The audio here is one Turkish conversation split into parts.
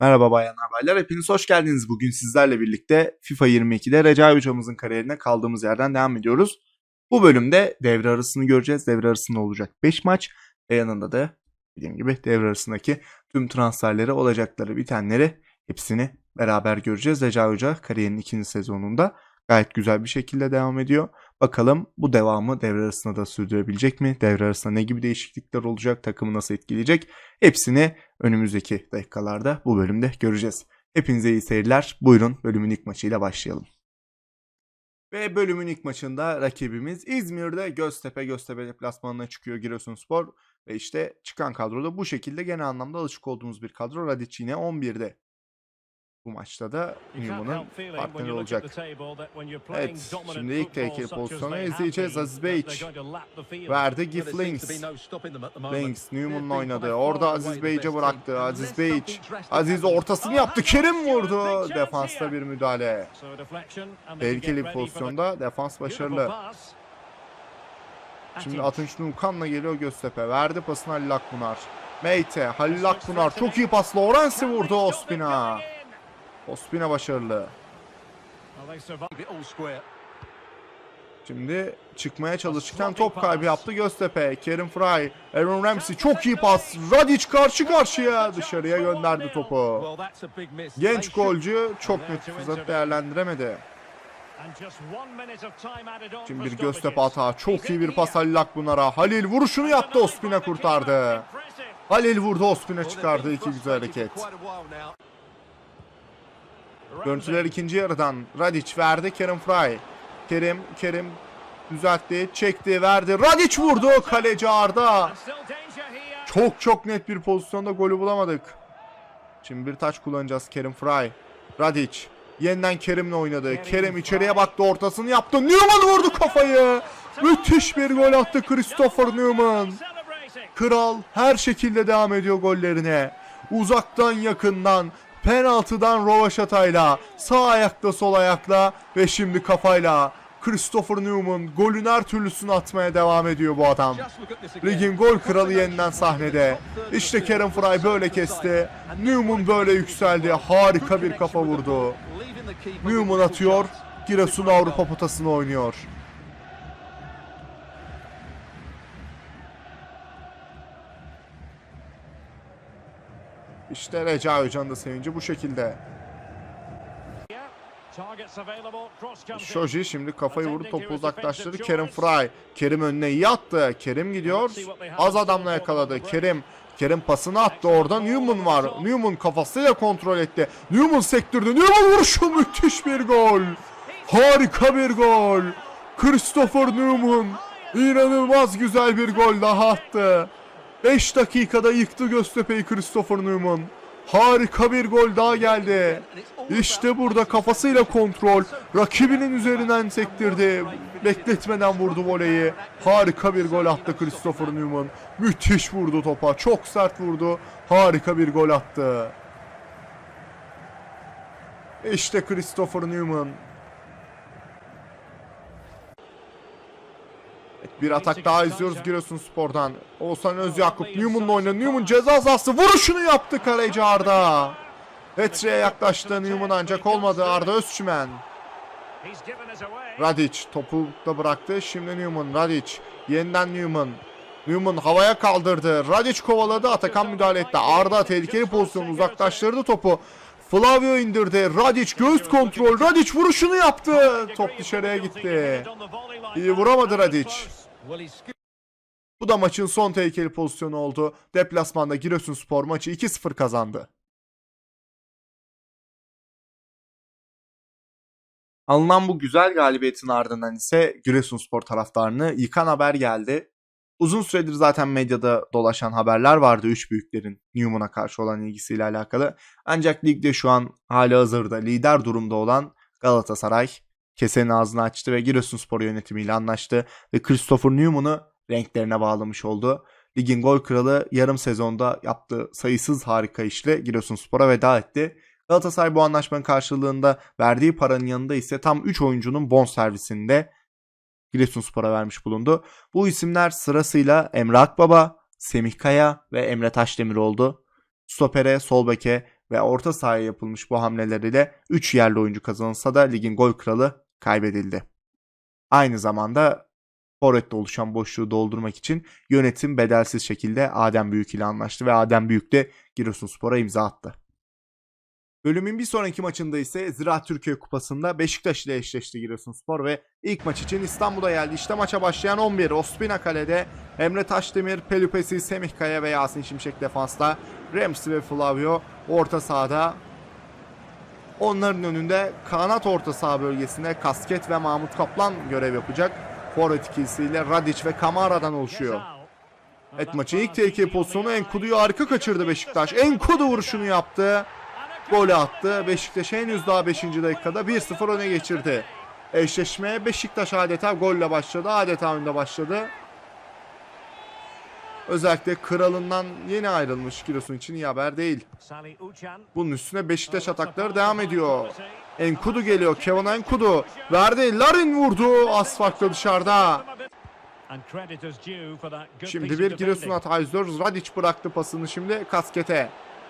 Merhaba bayanlar baylar, hepiniz hoş geldiniz. Bugün sizlerle birlikte FIFA 22'de Recai hocamızın kariyerine kaldığımız yerden devam ediyoruz. Bu bölümde devre arasını göreceğiz. Devre arasında olacak 5 maç ve yanında da dediğim gibi devre arasındaki tüm transferleri olacakları bitenleri hepsini beraber göreceğiz. Recai Hoca kariyerinin ikinci sezonunda gayet güzel bir şekilde devam ediyor. Bakalım bu devamı devre arasında da sürdürebilecek mi? Devre arasında ne gibi değişiklikler olacak? Takımı nasıl etkileyecek? Hepsini önümüzdeki dakikalarda bu bölümde göreceğiz. Hepinize iyi seyirler. Buyurun bölümün ilk maçıyla başlayalım. Ve bölümün ilk maçında rakibimiz İzmir'de Göztepe Göztepe deplasmanına çıkıyor Giresunspor. Ve işte çıkan kadroda bu şekilde genel anlamda alışık olduğumuz bir kadro. Radic yine 11'de. Bu maçta da Newman'ın partneri olacak. Evet, şimdi ilk tehlikeli pozisyonu izleyeceğiz. Aziz Beyç verdi Gif Links. Links Newman'ın oynadı. Orada Aziz Beyç'e bıraktı. Aziz Beyç. Aziz ortasını yaptı. Kerim vurdu. Defansta bir müdahale. Tehlikeli bir pozisyonda. Defans başarılı. Şimdi Atınç Nukan'la geliyor Göztepe. Verdi pasını Halil Akpınar. Meyte, Halil Akpınar çok iyi pasla. Orensi vurdu Ospina. Ospina başarılı. Şimdi çıkmaya çalışırken top kaybı yaptı Göztepe. Kerim Fry, Aaron Ramsey çok iyi pas. Radic karşı karşıya dışarıya gönderdi topu. Genç golcü çok net fırsat değerlendiremedi. Şimdi bir Göztepe hata. Çok iyi bir pas Halil Akpınar'a. Halil vuruşunu yaptı Ospina kurtardı. Halil vurdu Ospina çıkardı. iki güzel hareket. Görüntüler ikinci yarıdan. Radic verdi Kerim Fry. Kerim, Kerim düzeltti, çekti, verdi. Radic vurdu. Kaleci Arda. Çok çok net bir pozisyonda golü bulamadık. Şimdi bir taç kullanacağız Kerim Fry. Radic yeniden Kerim'le oynadı. Kerim içeriye baktı, ortasını yaptı. Newman vurdu kafayı. Müthiş bir gol attı Christopher Newman. Kral her şekilde devam ediyor gollerine. Uzaktan yakından penaltıdan rovaşatayla sağ ayakla sol ayakla ve şimdi kafayla Christopher Newman golün her türlüsünü atmaya devam ediyor bu adam. Ligin gol kralı yeniden sahnede. İşte Kerem Fry böyle kesti. Newman böyle yükseldi. Harika bir kafa vurdu. Newman atıyor. Giresun Avrupa potasını oynuyor. İşte Recai Hoca'nın da sevinci bu şekilde. Shoji şimdi kafayı vurdu topu uzaklaştırdı. Kerim Fry. Kerim önüne iyi attı. Kerim gidiyor. Az adamla yakaladı. Kerim Kerim pasını attı. Orada Newman var. Newman kafasıyla kontrol etti. Newman sektirdi. Newman vuruşu müthiş bir gol. Harika bir gol. Christopher Newman inanılmaz güzel bir gol daha attı. 5 dakikada yıktı Göztepe'yi Christopher Newman. Harika bir gol daha geldi. İşte burada kafasıyla kontrol. Rakibinin üzerinden sektirdi. Bekletmeden vurdu voleyi. Harika bir gol attı Christopher Newman. Müthiş vurdu topa. Çok sert vurdu. Harika bir gol attı. İşte Christopher Newman. Bir atak daha izliyoruz Giresunspor'dan. Oğuzhan Özyakup Newman'la oynadı. Newman ceza sahası vuruşunu yaptı kaleci Arda. Petre'ye yaklaştı Newman ancak olmadı Arda Özçümen. Radic topu da bıraktı. Şimdi Newman, Radic. Yeniden Newman. Newman havaya kaldırdı. Radic kovaladı. Atakan müdahale etti. Arda tehlikeli pozisyon uzaklaştırdı topu. Flavio indirdi. Radic göğüs kontrol. Radic vuruşunu yaptı. Top dışarıya gitti. İyi vuramadı Radic. Bu da maçın son tehlikeli pozisyonu oldu. Deplasmanda Giresunspor maçı 2-0 kazandı. Alınan bu güzel galibiyetin ardından ise Giresunspor taraftarını yıkan haber geldi. Uzun süredir zaten medyada dolaşan haberler vardı üç büyüklerin Newman'a karşı olan ilgisiyle alakalı. Ancak ligde şu an hali hazırda lider durumda olan Galatasaray kesenin ağzını açtı ve Giresunspor yönetimiyle anlaştı ve Christopher Newman'ı renklerine bağlamış oldu. Ligin gol kralı yarım sezonda yaptığı sayısız harika işle Giresunspor'a veda etti. Galatasaray bu anlaşmanın karşılığında verdiği paranın yanında ise tam 3 oyuncunun bon servisinde Giresunspor'a vermiş bulundu. Bu isimler sırasıyla Emre Akbaba, Semih Kaya ve Emre Taşdemir oldu. Stopere, sol beke ve orta sahaya yapılmış bu hamleler ile 3 yerli oyuncu kazanılsa da ligin gol kralı kaybedildi. Aynı zamanda Forvet'te oluşan boşluğu doldurmak için yönetim bedelsiz şekilde Adem Büyük ile anlaştı ve Adem Büyük de Giresunspor'a imza attı. Bölümün bir sonraki maçında ise Ziraat Türkiye Kupası'nda Beşiktaş ile eşleşti Giresunspor ve ilk maç için İstanbul'a geldi. İşte maça başlayan 11. Ospina kalede, Emre Taşdemir, Pelupesi, Semih Kaya ve Yasin Şimşek defansta, Ramsey ve Flavio orta sahada. Onların önünde kanat orta saha bölgesinde Kasket ve Mahmut Kaplan görev yapacak. Forvet ikilisiyle Radic ve Kamara'dan oluşuyor. Evet maçın ilk tehlikeli pozisyonu Enkudu'yu harika kaçırdı Beşiktaş. Enkudu vuruşunu yaptı. Golü attı. Beşiktaş henüz daha 5. dakikada 1-0 öne geçirdi. Eşleşmeye Beşiktaş adeta golle başladı. Adeta önde başladı. Özellikle kralından yeni ayrılmış Giresun için iyi haber değil. Bunun üstüne Beşiktaş atakları devam ediyor. Enkudu geliyor. Kevin Enkudu verdi. Larin vurdu. Az farklı dışarıda. Şimdi bir Giresun hata izliyoruz. Radic bıraktı pasını şimdi Kasket'e.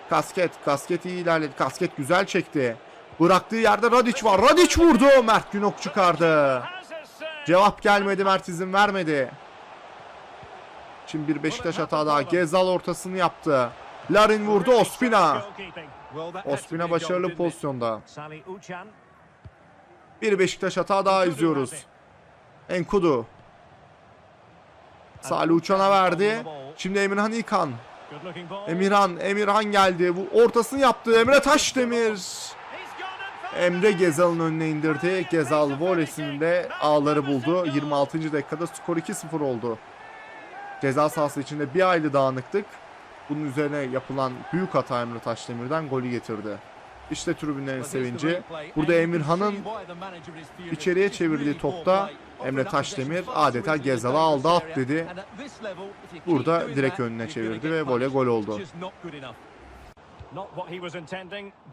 Kasket, Kasket iyi ilerledi. Kasket güzel çekti. Bıraktığı yerde Radic var. Radic vurdu. Mert Günok çıkardı. Cevap gelmedi. Mert izin vermedi. Şimdi bir Beşiktaş hata daha. Gezal ortasını yaptı. Larin vurdu. Ospina. Ospina başarılı pozisyonda. Bir Beşiktaş hata daha izliyoruz. Enkudu. Salih Uçan'a verdi. Şimdi Emirhan İlkan. Emirhan, Emirhan geldi. Bu ortasını yaptı. Emre Taşdemir. Emre Gezal'ın önüne indirdi. Gezal volesinde ağları buldu. 26. dakikada skor 2-0 oldu. Ceza sahası içinde bir aylı dağınıklık. Bunun üzerine yapılan büyük hata Emre Taşdemir'den golü getirdi. İşte tribünlerin sevinci. Burada Emirhan'ın içeriye çevirdiği topta Emre Taşdemir adeta Gezal'ı aldı at dedi. Burada direkt önüne çevirdi ve voley gol oldu.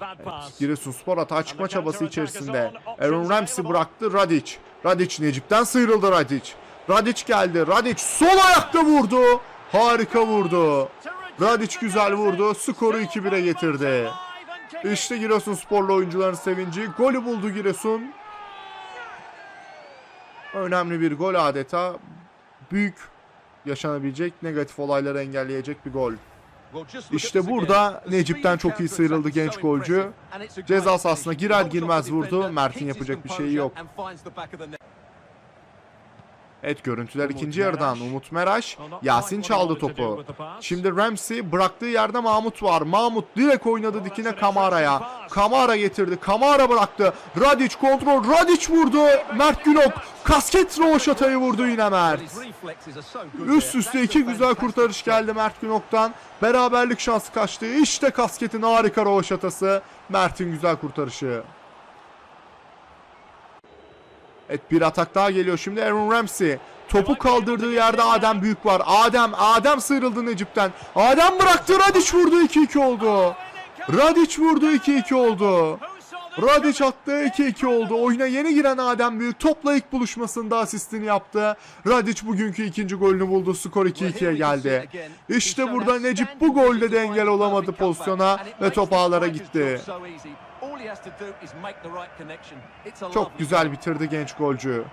Evet, Giresunspor hata çıkma çabası içerisinde. Aaron Ramsey bıraktı Radic. Radic Necip'ten sıyrıldı Radic. Radic geldi. Radic sol ayakta vurdu. Harika vurdu. Radic güzel vurdu. Skoru 2-1'e getirdi. İşte Giresunsporlu oyuncuların sevinci. Golü buldu Giresun. Önemli bir gol adeta. Büyük yaşanabilecek negatif olayları engelleyecek bir gol. İşte burada Necip'ten çok iyi sıyrıldı genç golcü. Ceza sahasına girer girmez vurdu. Mert'in yapacak bir şeyi yok. Evet görüntüler ikinci yarıdan. Umut Meraş, Yasin çaldı topu. Şimdi Ramsey bıraktığı yerde Mahmut var. Mahmut direkt oynadı dikine Kamara'ya. Kamara getirdi. Kamara bıraktı. Radic kontrol. Radic vurdu. Mert Günok. Kasket roşatayı vurdu yine Mert. Üst üste iki güzel kurtarış geldi Mert Günok'tan. Beraberlik şansı kaçtı. İşte kasketin harika roşatası. Mert'in güzel kurtarışı. Evet bir atak daha geliyor şimdi Aaron Ramsey. Topu kaldırdığı yerde Adem Büyük var. Adem, Adem sıyrıldı Necip'ten. Adem bıraktı Radic vurdu 2-2 oldu. Radic vurdu 2-2 oldu. Radic attı 2-2 oldu. Oyuna yeni giren Adem Büyük topla ilk buluşmasında asistini yaptı. Radic bugünkü ikinci golünü buldu. Skor 2-2'ye geldi. İşte burada Necip bu golde de engel olamadı pozisyona ve top ağlara gitti. Çok güzel bitirdi genç golcü.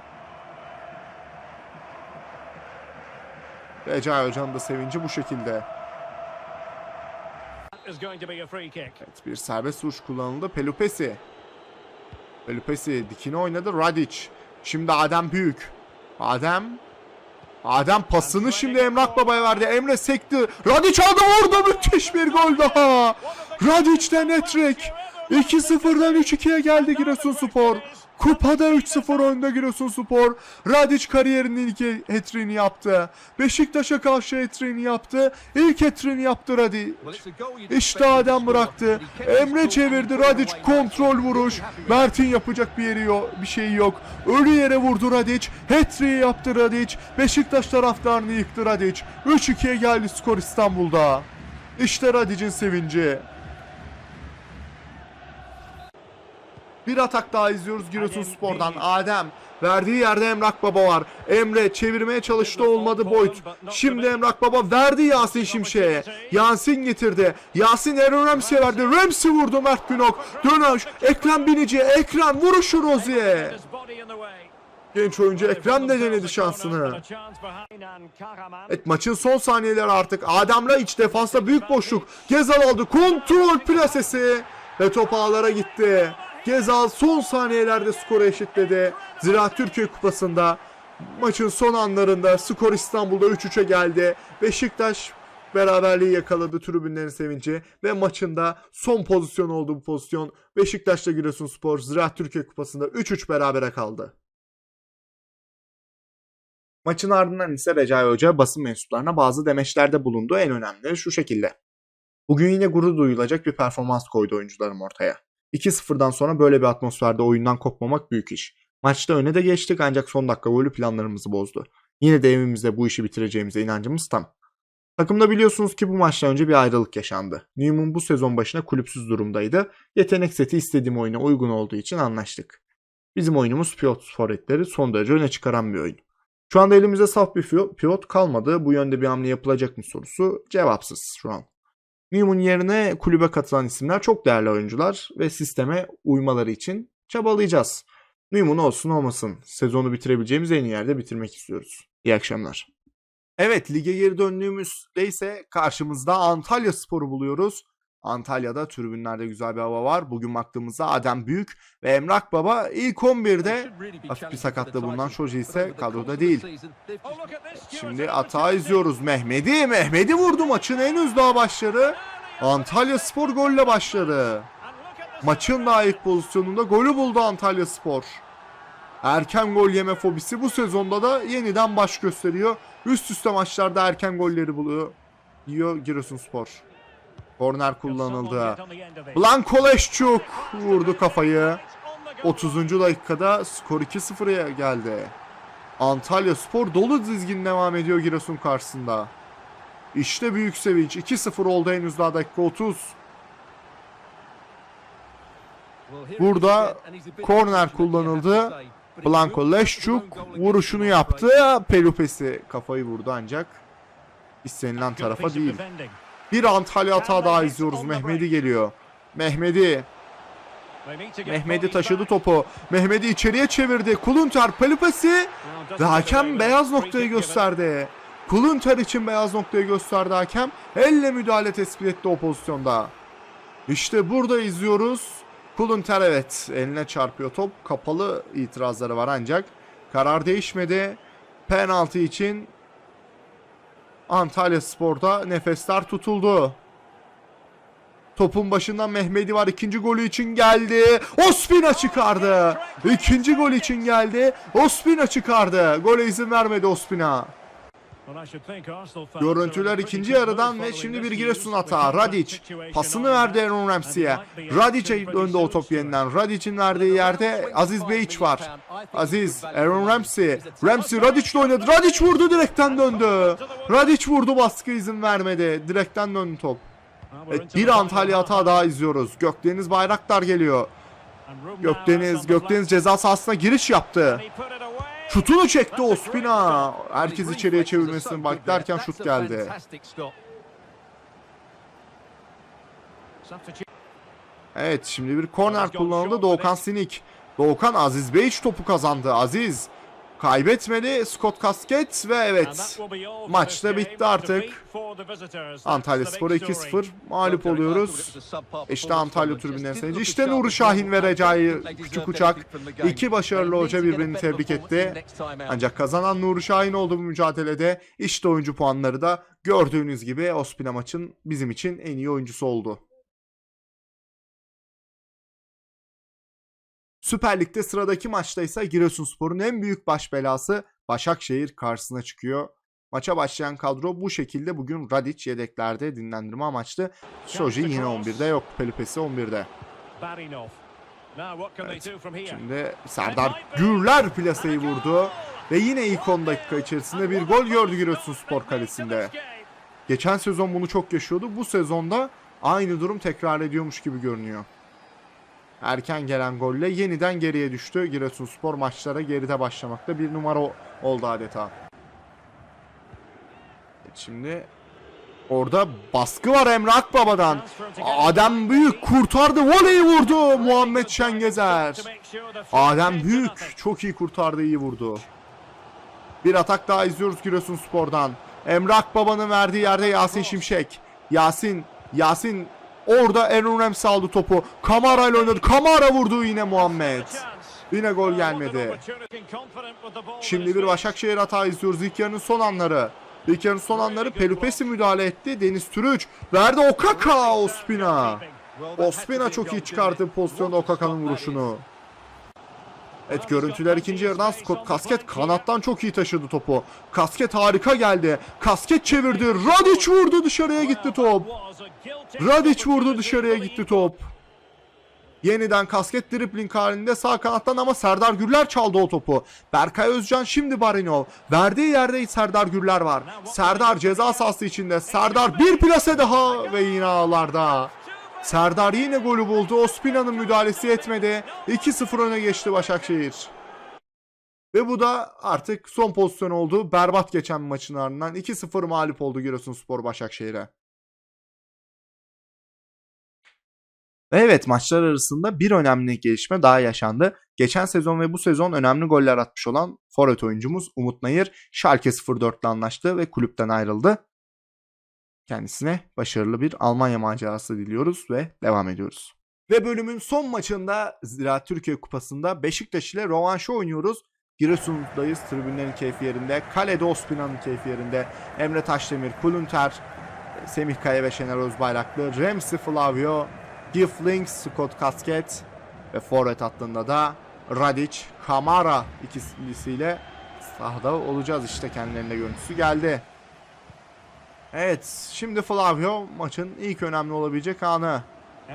Recai Hoca'nın da sevinci bu şekilde. Evet, bir serbest vuruş kullanıldı. Pelupesi. Pelupesi dikine oynadı. Radic. Şimdi Adem Büyük. Adem. Adem pasını şimdi Emrah Baba'ya verdi. Emre sekti. Radic aldı vurdu. Müthiş bir gol daha. Radic'ten hat-trick. 2-0'dan 3-2'ye geldi Giresunspor. Kupada 3-0 önde Giresunspor. Radic kariyerinin ilk hat-trick'ini yaptı. Beşiktaş'a karşı hat-trick'ini yaptı. İlk hat-trick'ini yaptı Radic. İşte Adem bıraktı. Emre çevirdi. Radic kontrol vuruş. Mert'in yapacak bir yeri yok, bir şeyi yok. Ölü yere vurdu Radic. Hat-trick'i yaptı Radic. Beşiktaş taraftarını yıktı Radic. 3-2'ye geldi skor İstanbul'da. İşte Radic'in sevinci. Bir atak daha izliyoruz Giresunspor'dan. Adem verdiği yerde Emrak Baba var. Emre çevirmeye çalıştı olmadı Boyd. Şimdi Emrak Baba verdi Yasin Şimşek'e. Yasin getirdi. Yasin Aaron Ramsey'e verdi. Ramsey vurdu Mert Günok. Dönüş. Ekrem Binici. Ekrem vuruşu Rozi'ye. Genç oyuncu Ekrem de denedi şansını. Evet maçın son saniyeleri artık. Adem Raiç defansta büyük boşluk. Gezal aldı. Kontrol plasesi. Ve top ağlara gitti. Gezal son saniyelerde skoru eşitledi. Ziraat Türkiye Kupası'nda maçın son anlarında skor İstanbul'da 3-3'e geldi. Beşiktaş beraberliği yakaladı tribünlerin sevinci ve maçında son pozisyon oldu bu pozisyon. Beşiktaş'ta Giresunspor Ziraat Türkiye Kupası'nda 3-3 berabere kaldı. Maçın ardından ise Recai Hoca basın mensuplarına bazı demeçlerde bulundu. En önemli şu şekilde. Bugün yine gurur duyulacak bir performans koydu oyuncularım ortaya. 2-0'dan sonra böyle bir atmosferde oyundan kopmamak büyük iş. Maçta öne de geçtik ancak son dakika golü planlarımızı bozdu. Yine de evimizde bu işi bitireceğimize inancımız tam. Takımda biliyorsunuz ki bu maçtan önce bir ayrılık yaşandı. Newman bu sezon başına kulüpsüz durumdaydı. Yetenek seti istediğim oyuna uygun olduğu için anlaştık. Bizim oyunumuz pivot forvetleri son derece öne çıkaran bir oyun. Şu anda elimizde saf bir pivot- kalmadı. Bu yönde bir hamle yapılacak mı sorusu cevapsız şu an. Newman yerine kulübe katılan isimler çok değerli oyuncular ve sisteme uymaları için çabalayacağız. Newman olsun olmasın. Sezonu bitirebileceğimiz en iyi yerde bitirmek istiyoruz. İyi akşamlar. Evet lige geri döndüğümüzde ise karşımızda Antalya Spor'u buluyoruz. Antalya'da tribünlerde güzel bir hava var. Bugün baktığımızda Adem Büyük ve Emrak Baba ilk 11'de hafif bir sakatlığı bulunan Şoji ise kadroda değil. Şimdi atağı izliyoruz. Mehmedi. Mehmedi vurdu maçın en hızlı daha başları. Antalya Spor golle başladı. Maçın da ilk pozisyonunda golü buldu Antalya Spor. Erken gol yeme fobisi bu sezonda da yeniden baş gösteriyor. Üst üste maçlarda erken golleri buluyor. Diyor Giresunspor. Korner kullanıldı. Blanko Leşçuk vurdu kafayı. 30. dakikada skor 2-0'ya geldi. Antalya Spor dolu dizgin devam ediyor Giresun karşısında. İşte büyük sevinç. 2-0 oldu henüz daha dakika 30. Burada korner kullanıldı. Blanko Leşçuk vuruşunu yaptı. Pelupesi kafayı vurdu ancak istenilen tarafa değil. Bir Antalya hata daha izliyoruz. Mehmedi geliyor. Mehmedi. Mehmedi taşıdı topu. Mehmedi içeriye çevirdi. Kulunter Pelupesi ve hakem beyaz noktayı gösterdi. Kulunter için beyaz noktayı gösterdi hakem. Elle müdahale tespit etti o pozisyonda. İşte burada izliyoruz. Kulunter evet eline çarpıyor top. Kapalı itirazları var ancak karar değişmedi. Penaltı için Antalya Spor'da nefesler tutuldu. Topun başından Mehmedi var. ikinci golü için geldi. Ospina çıkardı. İkinci gol için geldi. Ospina çıkardı. Gole izin vermedi Ospina. Görüntüler ikinci yarıdan ve şimdi bir Giresun hata. Radic pasını verdi Aaron Ramsey'e. Radic'e döndü o top yeniden. Radic'in verdiği yerde Aziz Beyiç var. Aziz, Aaron Ramsey. Ramsey Radic'le oynadı. Radic vurdu direkten döndü. Radic vurdu baskı izin vermedi. Direkten döndü top. Evet, bir Antalya hata daha izliyoruz. Gökdeniz Bayraktar geliyor. Gökdeniz, Gökdeniz ceza sahasına giriş yaptı. Şutunu çekti Ospina. Herkes içeriye çevirmesini beklerken şut geldi. Evet şimdi bir korner kullanıldı. Doğukan Sinik. Doğukan Aziz Beyiç topu kazandı. Aziz kaybetmedi. Scott Kasket ve evet Maç da bitti artık. Antalya Spor'a 2-0 mağlup oluyoruz. İşte Antalya tribünlerine sevinci. İşte Nuri Şahin ve Recai Küçük Uçak. İki başarılı hoca birbirini tebrik etti. Ancak kazanan Nuri Şahin oldu bu mücadelede. İşte oyuncu puanları da gördüğünüz gibi Ospina maçın bizim için en iyi oyuncusu oldu. Süper Lig'de sıradaki maçta ise Giresunspor'un en büyük baş belası Başakşehir karşısına çıkıyor. Maça başlayan kadro bu şekilde bugün Radic yedeklerde dinlendirme amaçlı. Shoji yine 11'de yok. Pelupesi 11'de. Şimdi Serdar Gürler plaseyi vurdu. Ve yine ilk 10 dakika içerisinde bir gol gördü Giresunspor kalesinde. Geçen sezon bunu çok yaşıyordu. Bu sezonda aynı durum tekrar ediyormuş gibi görünüyor. Erken gelen golle yeniden geriye düştü. Giresunspor maçlara geride başlamakta. Bir numara oldu adeta. Şimdi orada baskı var Emre Akbaba'dan. Adem Büyük kurtardı. Voleyi vurdu Muhammed Şengezer. Adem Büyük çok iyi kurtardı, iyi vurdu. Bir atak daha izliyoruz Giresunspor'dan. Emre Akbaba'nın verdiği yerde Yasin Şimşek. Yasin, Yasin orada Aaron Ramsey aldı topu. Kamara ile oynadı. Kamara vurdu yine Muhammed. Yine gol gelmedi. Şimdi bir Başakşehir hata izliyoruz. İlk son anları. İlk son anları Pelupesi müdahale etti. Deniz Türüç verdi Okaka Ospina. Ospina çok iyi çıkarttı pozisyonda Okaka'nın vuruşunu. Evet görüntüler ikinci yarıdan Scott Kasket kanattan çok iyi taşıdı topu. Kasket harika geldi. Kasket çevirdi. Radic vurdu dışarıya gitti top. Radic vurdu dışarıya gitti top. Yeniden kasket dribling halinde sağ kanattan ama Serdar Gürler çaldı o topu. Berkay Özcan şimdi Barinov. Verdiği yerde Serdar Gürler var. Serdar ceza sahası içinde. Serdar bir plase daha ve yine ağlarda. Serdar yine golü buldu. Ospina'nın müdahalesi etmedi. 2-0 öne geçti Başakşehir. Ve bu da artık son pozisyon oldu. Berbat geçen maçın ardından 2-0 mağlup oldu Giresunspor Başakşehir'e. Ve evet maçlar arasında bir önemli gelişme daha yaşandı. Geçen sezon ve bu sezon önemli goller atmış olan forvet oyuncumuz Umut Nayır Schalke 04 ile anlaştı ve kulüpten ayrıldı. Kendisine başarılı bir Almanya macerası diliyoruz ve devam ediyoruz. Ve bölümün son maçında Ziraat Türkiye Kupası'nda Beşiktaş ile rövanşı oynuyoruz. Giresun'dayız. Tribünlerin keyfi yerinde. Kalede Ospina'nın keyfi yerinde. Emre Taşdemir, Kulunter, Semih Kaya ve Şener Özbayraklı, Ramsey Flavio, Gif Links, Scott Kasket ve forvet hattında da Radic, Kamara ikilisiyle sahada olacağız işte kendilerine görüntüsü geldi. Evet şimdi Flavio maçın ilk önemli olabilecek anı.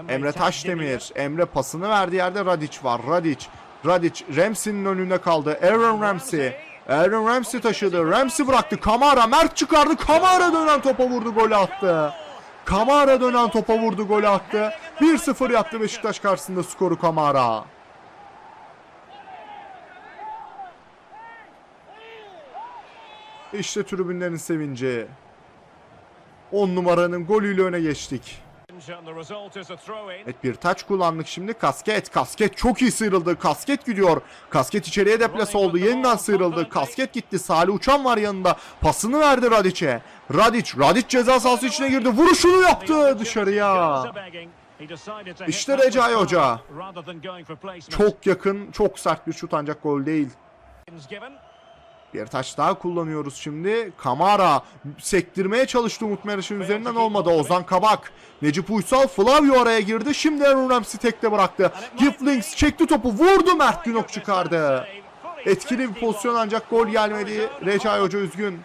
Emre Taşdemir. Emre pasını verdiği yerde Radic var. Radic. Radic Ramsey'nin önünde kaldı. Aaron Ramsey. Aaron Ramsey taşıdı. Ramsey bıraktı. Kamara. Mert çıkardı. Kamara dönen topa vurdu. Golü attı. Kamara dönen topa vurdu. Golü attı. 1-0 yaptı Beşiktaş karşısında skoru Kamara. İşte tribünlerin sevinci. 10 numaranın golüyle öne geçtik. Evet bir taç kullandık şimdi. Kasket. Kasket çok iyi sıyrıldı. Kasket gidiyor. Kasket içeriye deplase oldu. Yeniden sıyrıldı. Kasket gitti. Salih Uçan var yanında. Pasını verdi Radic'e. Radic. Radic ceza sahası içine girdi. Vuruşunu yaptı dışarıya. İşte Recai Hoca. Çok yakın, çok sert bir şut ancak gol değil. Bir taç daha kullanıyoruz şimdi. Kamara sektirmeye çalıştı Umut Meraş'ın üzerinden olmadı. Ozan Kabak. Necip Uysal Flavio araya girdi. Şimdi Aaron Ramsey tekte bıraktı. Giflings çekti topu. Vurdu Mert Günok çıkardı. Etkili bir pozisyon ancak gol gelmedi. Recai Hoca üzgün.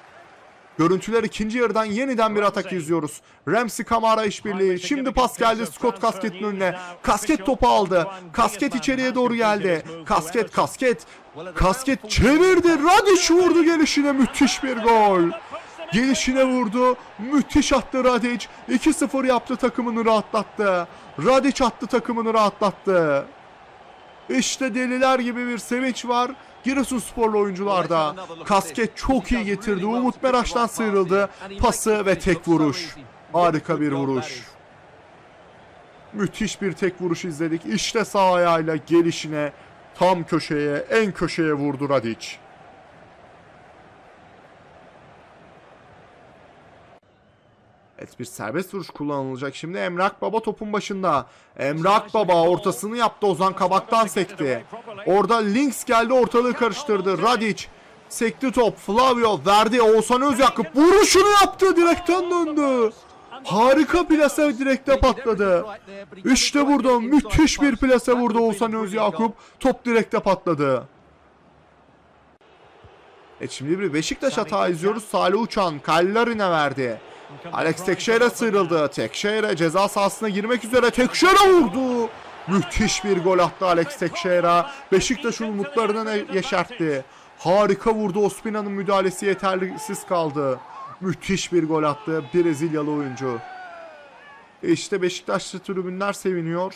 Görüntüler ikinci yarıdan yeniden bir atak izliyoruz. Ramsey Kamara işbirliği. Şimdi pas geldi Scott Kasket'in önüne. Kasket topu aldı. Kasket içeriye doğru geldi. Kasket kasket. Kasket çevirdi. Radic vurdu gelişine müthiş bir gol. Gelişine vurdu. Müthiş attı Radic. 2-0 yaptı takımını rahatlattı. Radic attı takımını rahatlattı. İşte deliler gibi bir sevinç var. Giresunsporlu oyuncularda. Kasket çok iyi getirdi. Umut Meraş'tan sıyrıldı. Pası ve tek vuruş. Harika bir vuruş. Müthiş bir tek vuruş izledik. İşte sağ ayağıyla gelişine tam köşeye, en köşeye vurdu Radic. Evet bir serbest vuruş kullanılacak şimdi. Emrak Baba topun başında. Emrak Baba ortasını yaptı. Ozan Kabak'tan sekti. Orada Links geldi ortalığı karıştırdı. Radic sekti top. Flavio verdi. Oğuzhan Özyakup vuruşunu yaptı. Direkten döndü. Harika plase direkte patladı. İşte burada müthiş bir plase vurdu Oğuzhan Özyakup. Top direkte patladı. Evet şimdi bir Beşiktaş hata izliyoruz. Salih Uçan Kallarine verdi. Alex Tekşehir'e sıyrıldı. Tekşehir'e ceza sahasına girmek üzere. Tekşehir'e vurdu. Müthiş bir gol attı Alex Tekşehir'e. Beşiktaş'ın umutlarını yeşertti. Harika vurdu. Ospina'nın müdahalesi yetersiz kaldı. Müthiş bir gol attı Brezilyalı oyuncu. İşte Beşiktaşlı tribünler seviniyor.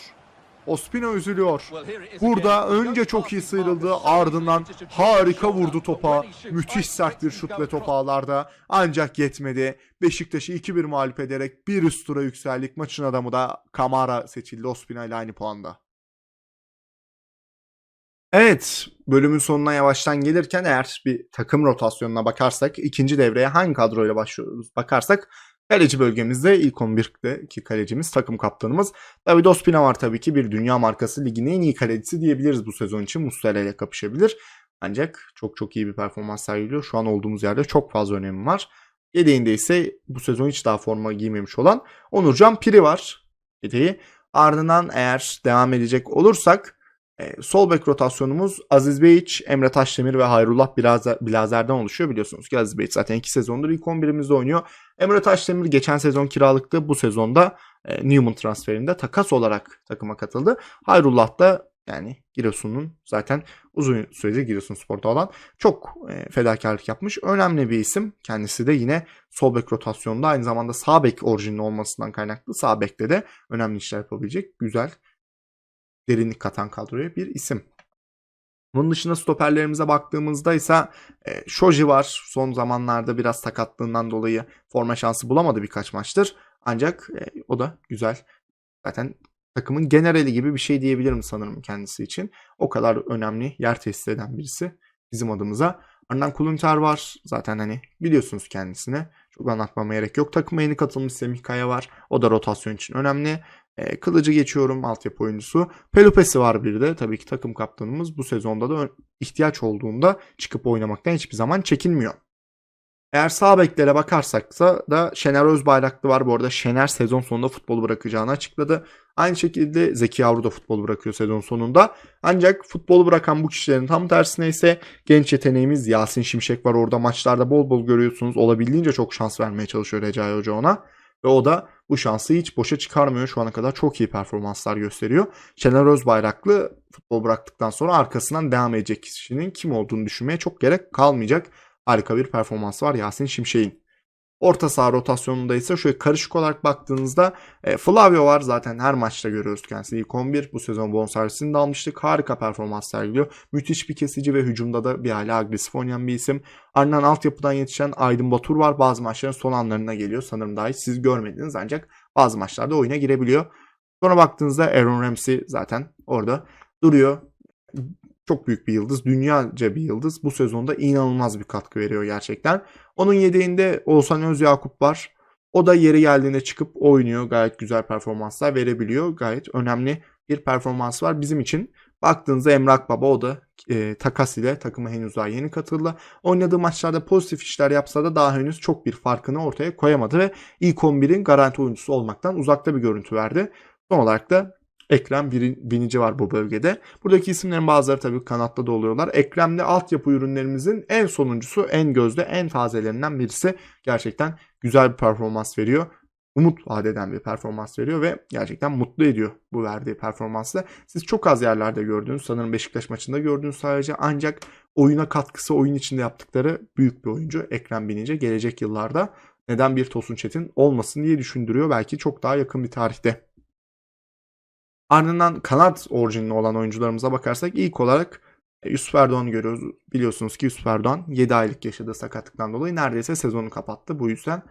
Ospina üzülüyor. Burada önce çok iyi sıyrıldı ardından harika vurdu topa. Müthiş sert bir şut ve top ağlarda ancak yetmedi. Beşiktaş'ı 2-1 mağlup ederek bir üst tura yükseldik. Maçın adamı da Kamara seçildi Ospina ile aynı puanda. Evet, bölümün sonuna yavaştan gelirken eğer bir takım rotasyonuna bakarsak, ikinci devreye hangi kadroyla başlıyoruz bakarsak, kaleci bölgemizde ilk 11'deki kalecimiz, takım kaptanımız David Ospina var tabii ki bir dünya markası liginin en iyi kalecisi diyebiliriz bu sezon için. Muslera ile kapışabilir. Ancak çok çok iyi bir performans sergiliyor. Şu an olduğumuz yerde çok fazla önemi var. Yedeğinde ise bu sezon hiç daha forma giymemiş olan Onurcan Piri var. Yedeği. Ardından eğer devam edecek olursak e, sol bek rotasyonumuz Aziz Beyiç, Emre Taşdemir ve Hayrullah Bilazer, Bilazer'den oluşuyor. Biliyorsunuz ki Aziz Beyiç zaten 2 sezondur ilk 11'imizde oynuyor. Emre Taşdemir geçen sezon kiralıktı. Bu sezonda e, Newman transferinde takas olarak takıma katıldı. Hayrullah da yani Giresun'un zaten uzun süredir Giresunspor'da olan çok e, fedakarlık yapmış. Önemli bir isim. Kendisi de yine sol bek rotasyonunda aynı zamanda sağ bek orijinli olmasından kaynaklı sağ bekte de önemli işler yapabilecek güzel derinlik katan kadroya bir isim. Bunun dışında stoperlerimize baktığımızda ise e, Shoji var. Son zamanlarda biraz sakatlığından dolayı forma şansı bulamadı birkaç maçtır. Ancak e, o da güzel. Zaten takımın generali gibi bir şey diyebilirim sanırım kendisi için. O kadar önemli yer tesis eden birisi bizim adımıza. Ardından Kulunter var. Zaten hani biliyorsunuz kendisine. Çok anlatmama gerek yok. Takıma yeni katılmış Semih Kaya var. O da rotasyon için önemli. E, Kılıcı geçiyorum altyapı oyuncusu. Pelupesi var bir de. Tabii ki takım kaptanımız bu sezonda da ihtiyaç olduğunda çıkıp oynamaktan hiçbir zaman çekinmiyor. Eğer sağ beklere bakarsaksa da Şener Özbayraklı var. Bu arada Şener sezon sonunda futbolu bırakacağını açıkladı. Aynı şekilde Zeki Yavru da futbolu bırakıyor sezon sonunda. Ancak futbolu bırakan bu kişilerin tam tersine ise genç yeteneğimiz Yasin Şimşek var. Orada maçlarda bol bol görüyorsunuz. Olabildiğince çok şans vermeye çalışıyor Recai Hoca ona. Ve o da bu şansı hiç boşa çıkarmıyor. Şu ana kadar çok iyi performanslar gösteriyor. Şener Özbayraklı futbol bıraktıktan sonra arkasından devam edecek kişinin kim olduğunu düşünmeye çok gerek kalmayacak. Harika bir performans var Yasin Şimşek'in. Orta saha rotasyonunda ise şöyle karışık olarak baktığınızda e, Flavio var zaten her maçta görüyoruz kendisini. İlk 11 bu sezon bonservisini de almıştık. Harika performans sergiliyor. Müthiş bir kesici ve hücumda da bir hala agresif oynayan bir isim. Ardından altyapıdan yetişen Aydın Batur var. Bazı maçların son anlarına geliyor. Sanırım daha hiç siz görmediniz ancak bazı maçlarda oyuna girebiliyor. Sonra baktığınızda Aaron Ramsey zaten orada duruyor. Çok büyük bir yıldız. Dünyaca bir yıldız. Bu sezonda inanılmaz bir katkı veriyor gerçekten. Onun yedeğinde Oğuzhan Özyakup var. O da yeri geldiğinde çıkıp oynuyor. Gayet güzel performanslar verebiliyor. Gayet önemli bir performans var bizim için. Baktığınızda Emrak Baba o da e, takas ile takıma henüz daha yeni katıldı. Oynadığı maçlarda pozitif işler yapsa da daha henüz çok bir farkını ortaya koyamadı ve ilk 11'in garanti oyuncusu olmaktan uzakta bir görüntü verdi. Son olarak da Ekrem Binici var bu bölgede. Buradaki isimlerin bazıları tabii kanatta da oluyorlar. Ekrem de altyapı ürünlerimizin en sonuncusu, en gözde, en tazelerinden birisi. Gerçekten güzel bir performans veriyor. Umut vaat eden bir performans veriyor ve gerçekten mutlu ediyor bu verdiği performansla. Siz çok az yerlerde gördünüz. Sanırım Beşiktaş maçında gördünüz sadece. Ancak oyuna katkısı, oyun içinde yaptıkları büyük bir oyuncu. Ekrem Binici gelecek yıllarda neden bir Tosun Çetin olmasın diye düşündürüyor. Belki çok daha yakın bir tarihte. Ardından kanat orijinli olan oyuncularımıza bakarsak ilk olarak e, Yusuf Erdoğan'ı görüyoruz. Biliyorsunuz ki Yusuf Erdoğan 7 aylık yaşadığı sakatlıktan dolayı neredeyse sezonu kapattı. Bu yüzden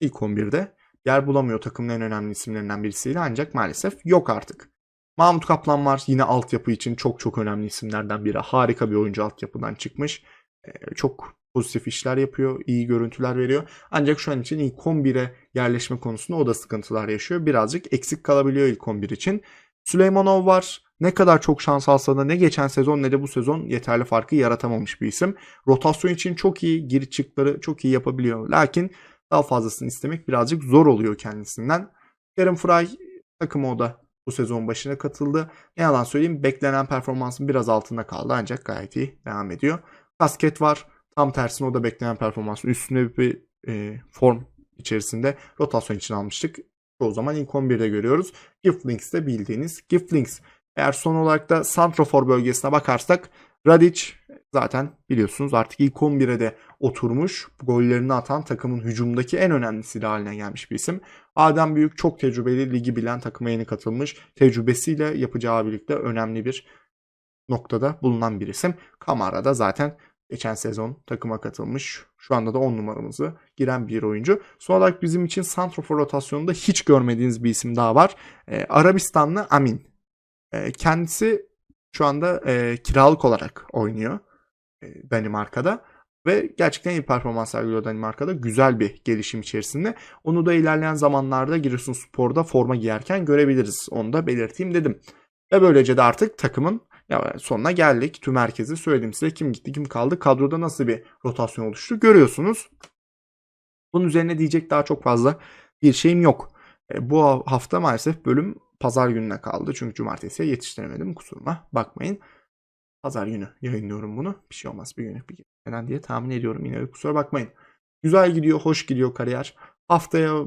ilk 11'de yer bulamıyor takımın en önemli isimlerinden birisiyle ancak maalesef yok artık. Mahmut Kaplan var yine altyapı için çok çok önemli isimlerden biri. Harika bir oyuncu altyapıdan çıkmış. E, Çok pozitif işler yapıyor, iyi görüntüler veriyor. Ancak şu an için ilk 11'e yerleşme konusunda o da sıkıntılar yaşıyor. Birazcık eksik kalabiliyor ilk 11 için. Süleymanov var. Ne kadar çok şans alsa da ne geçen sezon ne de bu sezon yeterli farkı yaratamamış bir isim. Rotasyon için çok iyi, giri çıkları çok iyi yapabiliyor. Lakin daha fazlasını istemek birazcık zor oluyor kendisinden. Kerem Fry takımı o da bu sezon başına katıldı. Ne yalan söyleyeyim beklenen performansın biraz altında kaldı ancak gayet iyi devam ediyor. Kasket var. Tam tersine o da beklenen performansın üstünde bir e, form içerisinde rotasyon için almıştık. O zaman ilk 11'de görüyoruz. Giftlings de bildiğiniz Giftlings. Eğer son olarak da Santrofor bölgesine bakarsak Radic zaten biliyorsunuz artık ilk 11'e de oturmuş. Gollerini atan takımın hücumdaki en önemli silah haline gelmiş bir isim. Adem Büyük çok tecrübeli, ligi bilen takıma yeni katılmış. Tecrübesiyle yapacağı birlikte önemli bir noktada bulunan bir isim. Kamara da zaten geçen sezon takıma katılmış. Şu anda da 10 numaramızı giren bir oyuncu. Son olarak bizim için Santrofor rotasyonunda hiç görmediğiniz bir isim daha var. Ee, Arabistanlı Amin. Ee, kendisi şu anda e, kiralık olarak oynuyor e, Danimarka'da. Ve gerçekten iyi performans sergiliyor Danimarka'da. Güzel bir gelişim içerisinde. Onu da ilerleyen zamanlarda Giresunspor'da forma giyerken görebiliriz. Onu da belirteyim dedim. Ve böylece de artık takımın ya sonuna geldik. Tüm herkesi söyledim size kim gitti kim kaldı. Kadroda nasıl bir rotasyon oluştu görüyorsunuz. Bunun üzerine diyecek daha çok fazla bir şeyim yok. E, bu hafta maalesef bölüm pazar gününe kaldı. Çünkü cumartesiye yetiştiremedim kusuruma bakmayın. Pazar günü yayınlıyorum bunu. Bir şey olmaz bir günlük bir geceden diye tahmin ediyorum. Yine kusura bakmayın. Güzel gidiyor, hoş gidiyor kariyer. Haftaya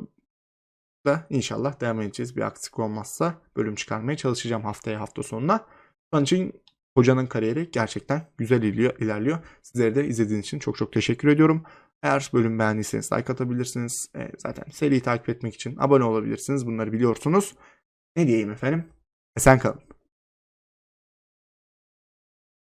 da inşallah devam edeceğiz. Bir aksilik olmazsa bölüm çıkarmaya çalışacağım haftaya hafta sonuna. Onun için hocanın kariyeri gerçekten güzel ilerliyor. Sizlere de izlediğiniz için çok çok teşekkür ediyorum. Eğer bölüm beğendiyseniz like atabilirsiniz. E, zaten seriyi takip etmek için abone olabilirsiniz. Bunları biliyorsunuz. Ne diyeyim efendim? Esen kalın.